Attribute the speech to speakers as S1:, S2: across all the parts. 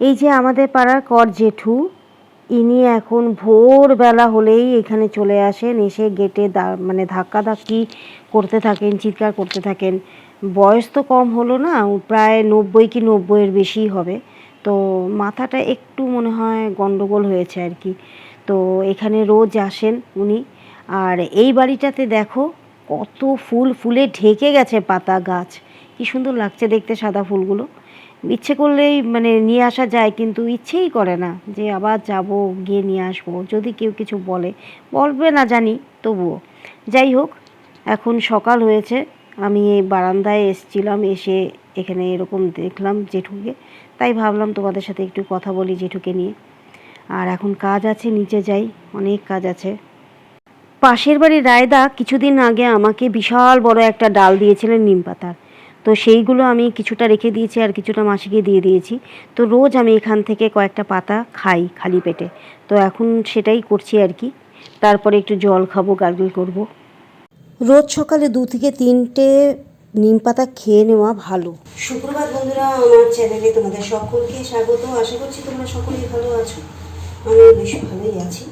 S1: এই যে আমাদের পাড়ার কর জেঠু, ইনি এখন ভোরবেলা হলেই এখানে চলে আসেন, এসে গেটে মানে ধাক্কা ধাক্কি করতে থাকেন, চিৎকার করতে থাকেন। বয়স তো কম হলো না প্রায় নব্বই কি নব্বইয়ের বেশিই হবে। তো মাথাটা একটু মনে হয় গন্ডগোল হয়েছে আর কি। তো এখানে রোজ আসেন উনি। আর এই বাড়িটাতে দেখো, কত ফুল, ফুলে ঢেকে গেছে পাতা গাছ। কি সুন্দর লাগছে দেখতে সাদা ফুলগুলো। ইচ্ছে করলেই মানে নিয়ে আসা যায়, কিন্তু ইচ্ছেই করে না যে আবার যাব, গিয়ে নিয়ে আসব। যদি কেউ কিছু বলে, বলবে না জানি, তবুও। যাই হোক, এখন সকাল হয়েছে, আমি এই বারান্দায় এসছিলাম, এসে এখানে এরকম দেখলাম জেঠুকে। তাই ভাবলাম তোমাদের সাথে একটু কথা বলি জেঠুকে নিয়ে। আর এখন কাজ আছে, নিচে যাই, অনেক কাজ আছে। পাশের বাড়ির রায়দা কিছুদিন আগে আমাকে বিশাল বড় একটা ডাল দিয়েছিলেন নিম পাতার। তো সেইগুলো আমি কিছুটা রেখে দিয়েছি আর কিছুটা মাসিকে দিয়ে দিয়েছি। তো রোজ আমি এখান থেকে কয়েকটা পাতা খাই খালি পেটে। তো এখন সেটাই করছি আর কি। তারপরে একটু জল খাব গার্গল করব। রোজ সকালে দু থেকে তিনটে নিম পাতা খেয়ে নেওয়া ভালো। সুপ্রভাত বন্ধুরা আমার চ্যানেলে তোমাদের সকলকে স্বাগত। আশা করছি তোমরা সকলেই ভালো আছো। আমি বেশ ভালোই আছি।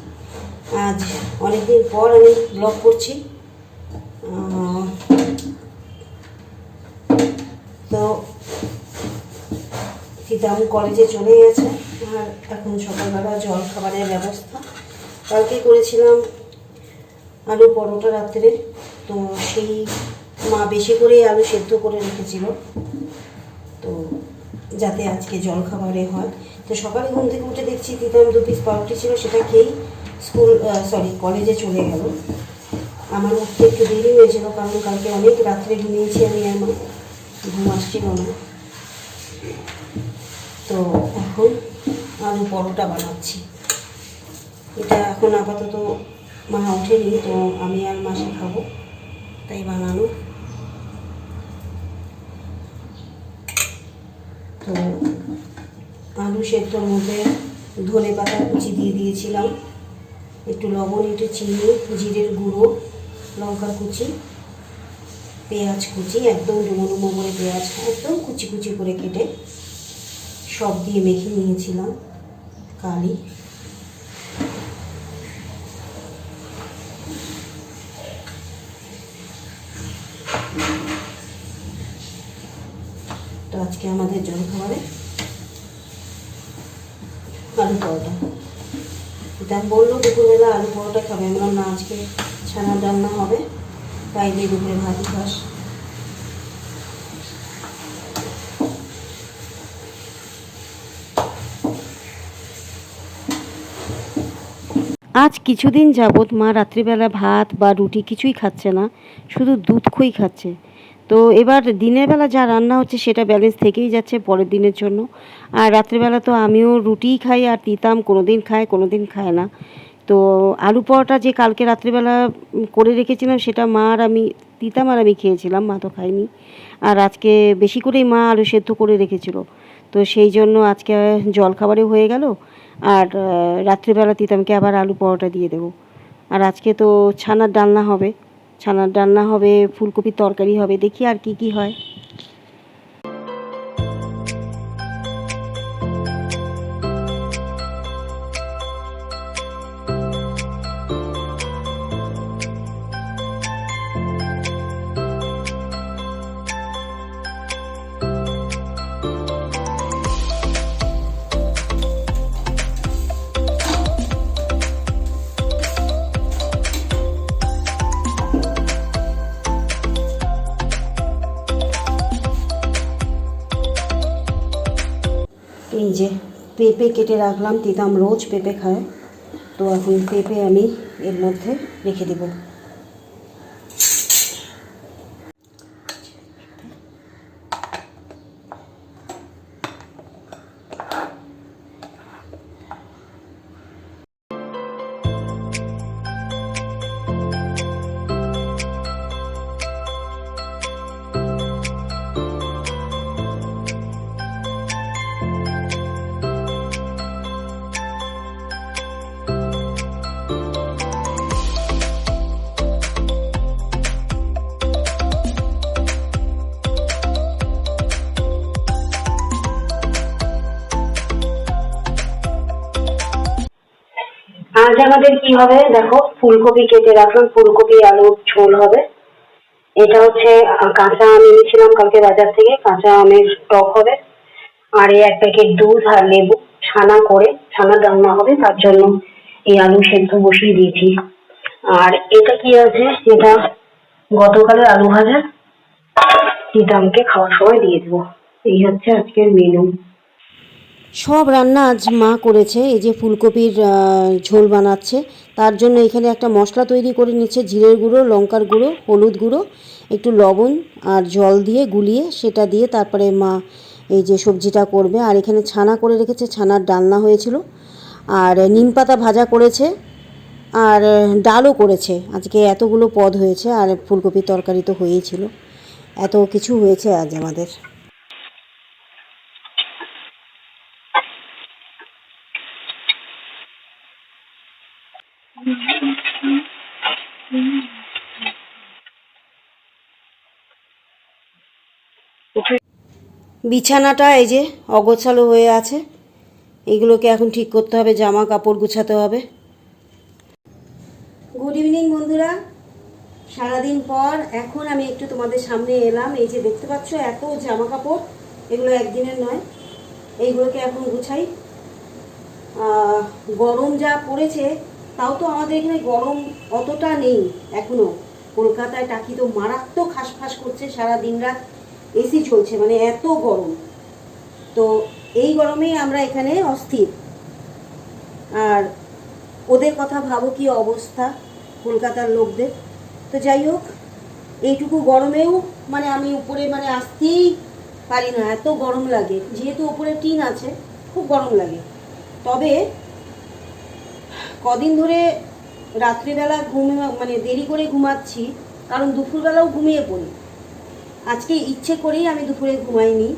S1: আজ অনেকদিন পর আমি ব্লগ করছি। সীতাম কলেজে চলে গেছে, আর এখন সকালবেলা জল খাবারের ব্যবস্থা। কালকে করেছিলাম আলু পরোটা রাত্রে, তো সেই মা বেশি করে আলু সেদ্ধ করে রেখেছিল। তো যাতে আজকে জল খাবারে হয়। তো সকালে ঘুম থেকে উঠে দেখছি দিতাম দু পিস পাউরুটি ছিল, সেটা খেয়েই স্কুল সরি কলেজে চলে গেল। আমার উঠতে একটু দেরি হয়েছিল, কারণ কালকে অনেক রাত্রে ঘুমিয়েছি আমি মা ঘুম আসছিল না। তো এখন আলু পরোটা বানাচ্ছি। এটা এখন আপাতত মা ওঠেনি, তো আমি আর মাসে খাব, তাই বানানো। তো আলু সেদ্ধর মধ্যে ধনে পাতা কুচি দিয়ে দিয়েছিলাম। একটু লবণ, একটু চিনি, জিরের গুঁড়ো লঙ্কা কুচি, পেঁয়াজ কুচি, একদম ডুমো ডুমো করে পেঁয়াজ একদম কুচি কুচি করে কেটে সব দিয়ে মেখে নিয়েছিলাম, কালি। তো আজকে আমাদের জলখাবারে আলু পরোটা। দাম বলল, দুপুরবেলা আলু পরোটা খাবে। আমি বললাম, না, আজকে ছানা রান্না হবে। তাই দিয়ে দুপুরে ভাত খাস আজ কিছুদিন যাবৎ মা রাত্রিবেলা ভাত বা রুটি কিছুই খাচ্ছে না, শুধু দুধ খই খাচ্ছে। তো এবার দিনের বেলা যা রান্না হচ্ছে সেটা ব্যালেন্স থেকেই যাচ্ছে পরের দিনের জন্য। আর রাত্রিবেলা তো আমিও রুটিই খাই আর তিতাম কোনো দিন খায় কোনো দিন খায় না। তো আলু পরোটা যে কালকে রাত্রিবেলা করে রেখেছিলাম সেটা মা আর আমি, তিতাম আর আমি খেয়েছিলাম, মা তো খাইনি আর আজকে বেশি করেই মা আলু সেদ্ধ করে রেখেছিল। তো সেই জন্য আজকে জল খাবারে হয়ে গেল। আর রাত্রিবেলা তিতামকে আবার আলু পরোটা দিয়ে দেবো। আর আজকে তো ছানার ডালনা হবে। ছানার ডালনা হবে, ফুলকপির তরকারি হবে, দেখি আর কি কি হয়। এই যে পেঁপে কেটে রাখলাম তিতাম রোজ পেঁপে খায়। তো এখন পেঁপে আমি এর মধ্যে রেখে দেব। আমাদের কি হবে? দেখো, ফুলকপি কেটে রাখলাম, ফুলকপি আলুর ঝোল হবে। এটা হচ্ছে কাঁচা আম এনেছিলাম কালকে বাজার থেকে, কাঁচা আমের টক হবে। আর এই এক প্যাকেট দুধ আর লেবু, ছানা করে, ছানা রান্না হবে, তার জন্য এই আলু সেদ্ধ বসিয়ে দিয়েছি। আর এটা কি আছে? এটা গতকালের আলু ভাজা। দিদামকে খাওয়ার সময় দিয়ে দেবো। এই হচ্ছে আজকের মেনু সব রান্না আজ মা করেছে, এই যে ফুলকপির ঝোল বানাচ্ছে। তার জন্য এখানে একটা মশলা তৈরি করে নিচ্ছে, জিরের গুঁড়ো, লঙ্কার গুঁড়ো, হলুদ গুঁড়ো, একটু লবণ আর জল দিয়ে গুলিয়ে সেটা দিয়ে তারপরে মা এই যে সবজিটা করবে। আর এখানে ছানা করে রেখেছে, ছানার ডালনা হয়েছিল। আর নিম পাতা ভাজা করেছে, আর ডালও করেছে। আজকে এতগুলো পদ হয়েছে, আর ফুলকপির তরকারি তো হয়েই ছিল। এত কিছু হয়েছে আজ আমাদের। বিছানাটা এই যে অগোছালো হয়ে আছে। এইগুলোকে এখন ঠিক করতে হবে, জামা কাপড় গুছাতে হবে। গুড ইভিনিং বন্ধুরা। সারাদিন পর এখন আমি একটু তোমাদের সামনে এলাম। এই যে দেখতে পাচ্ছ, এত জামা কাপড়, এগুলো একদিনের নয়। এইগুলোকে এখন গুছাই। গরম যা পড়েছে, তাও তো আমাদের এখানে গরম অতটা নেই এখনও। কলকাতায় টাকি তো মারাত্মক হাঁসফাঁস করছে সারা দিন রাত এসি চলছে মানে এত গরম। তো এই গরমেই আমরা এখানে অস্থির। আর ওদের কথা ভাবো কি অবস্থা কলকাতার লোকদের। তো যাই হোক, এইটুকু গরমেও মানে আমি উপরে মানে আসতেই পারি না, এত গরম লাগে। যেহেতু উপরে টিন আছে, খুব গরম লাগে। তবে কদিন ধরে রাত্রিবেলা ঘুমে মানে দেরি করে ঘুমাচ্ছি, কারণ দুপুরবেলাও ঘুমিয়ে পড়ি। আজকে ইচ্ছে করেই আমি দুপুরে ঘুমাইনি।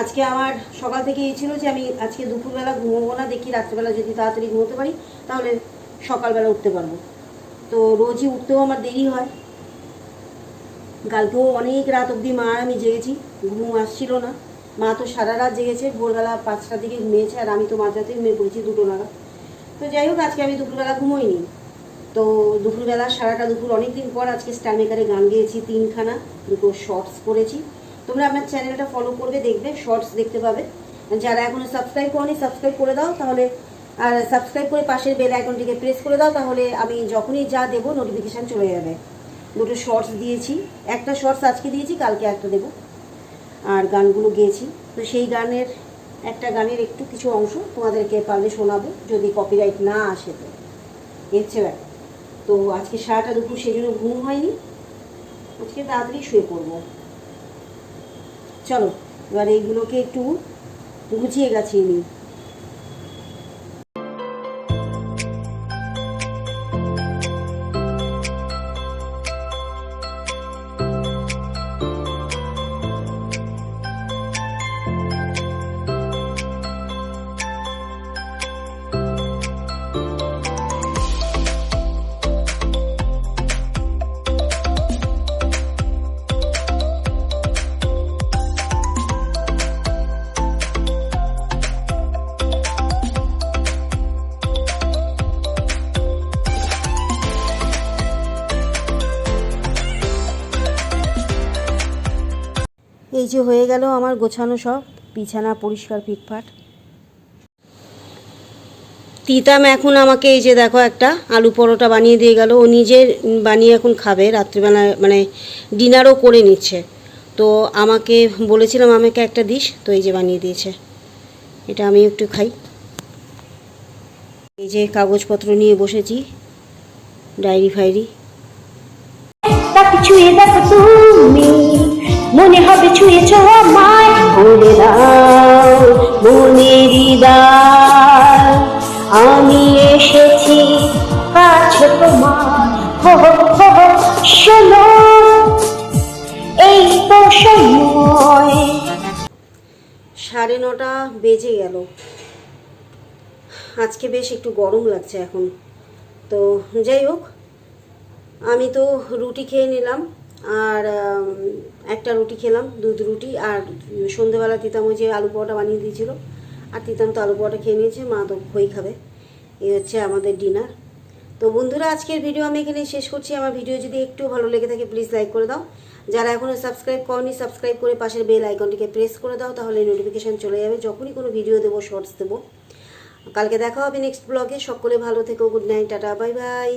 S1: আজকে আমার সকাল থেকে এই ছিল যে আমি আজকে দুপুরবেলা ঘুমোবো না, দেখি রাত্রিবেলা যদি তাড়াতাড়ি ঘুমোতে পারি, তাহলে সকালবেলা উঠতে পারব। তো রোজই উঠতেও আমার দেরি হয়। কালকেও অনেক রাত অবধি মা আমি জেগেছি, ঘুম আসছিল না। মা তো সারা রাত জেগেছে, ভোরবেলা পাঁচটার দিকে ঘুমিয়েছে, আর আমি তো মাঝরাতে ঘুমিয়ে পড়েছি দুটো নাগাদ। তো যাই হোক, আজকে আমি দুপুরবেলা ঘুমোইনি। তো দুপুরবেলা, সারাটা দুপুর অনেক দিন পর আজকে স্টার মেকারে গান গেয়েছি, তিনখানা, দুটো শর্টস করেছি তোমরা আমার চ্যানেলটা ফলো করবে, দেখবে শর্টস দেখতে পাবে। যারা এখনও সাবস্ক্রাইব করনি সাবস্ক্রাইব করে দাও, তাহলে, আর সাবস্ক্রাইব করে পাশের বেল আইকনটিকে প্রেস করে দাও, তাহলে আমি যখনই যা দেবো নোটিফিকেশান চলে যাবে। দুটো শর্টস দিয়েছি, একটা শর্টস আজকে দিয়েছি, কালকে একটা দেবো। আর গানগুলো গেয়েছি। তো সেই গানের, একটা গানের একটু কিছু অংশ তোমাদেরকে পারলে শোনাবো, যদি কপিরাইট না আসে তো। এর ব্যাপার। তো আজকে সারাটা দুপুর সেই জন্য ঘুম হয়নি। আজকে তাড়াতাড়ি শুয়ে পড়ব। চলো, এবার এইগুলোকে একটু গুছিয়ে গাছিয়ে নিই। যে হয়ে গেল আমার গোছানো সব, বিছানা, পরিষ্কার, ফিটফাট। তিতাম এখন আমাকে এই যে দেখো একটা আলু পরোটা বানিয়ে দিয়ে গেল। ও নিজে বানিয়ে এখন খাবে, রাত্রিবেলা মানে ডিনারও করে নিচ্ছে। তো আমাকে বলেছিলাম, আমাকে একটা দিস। তো এই যে বানিয়ে দিয়েছে। এটা আমি একটু খাই। এই যে কাগজপত্র নিয়ে বসেছি, ডায়েরি
S2: তুমি মনে হবে ছুঁয়েছ আমায়। বলে দাও মনেরই আমি এসেছি কাছে তোমার। শোনো, এই তো সময়।
S1: সাড়ে নটা বেজে গেল। আজকে বেশ একটু গরম লাগছে এখন। তো যাই হোক, আমি তো রুটি খেয়ে নিলাম। আর একটা রুটি খেলাম, দুধ রুটি, আর সন্ধেবেলা তিতাম ওই যে আলু পরোটা বানিয়ে দিয়েছিল, আর তিতাম তো আলু পরোটা খেয়ে নিয়েছে, মা তো খই খাবে। এই হচ্ছে আমাদের ডিনার। তো বন্ধুরা, আজকের ভিডিও আমি এখানে শেষ করছি। আমার ভিডিও যদি একটু ভালো লেগে থাকে প্লিজ লাইক করে দাও। যারা এখনও সাবস্ক্রাইব করনি সাবস্ক্রাইব করে পাশের বেল আইকনটিকে প্রেস করে দাও, তাহলে নোটিফিকেশান চলে যাবে। যখনই কোনো ভিডিও দেবো শর্টস দেবো। কালকে দেখা হবে নেক্সট ব্লগে সকলে ভালো থেকো good night tata bye bye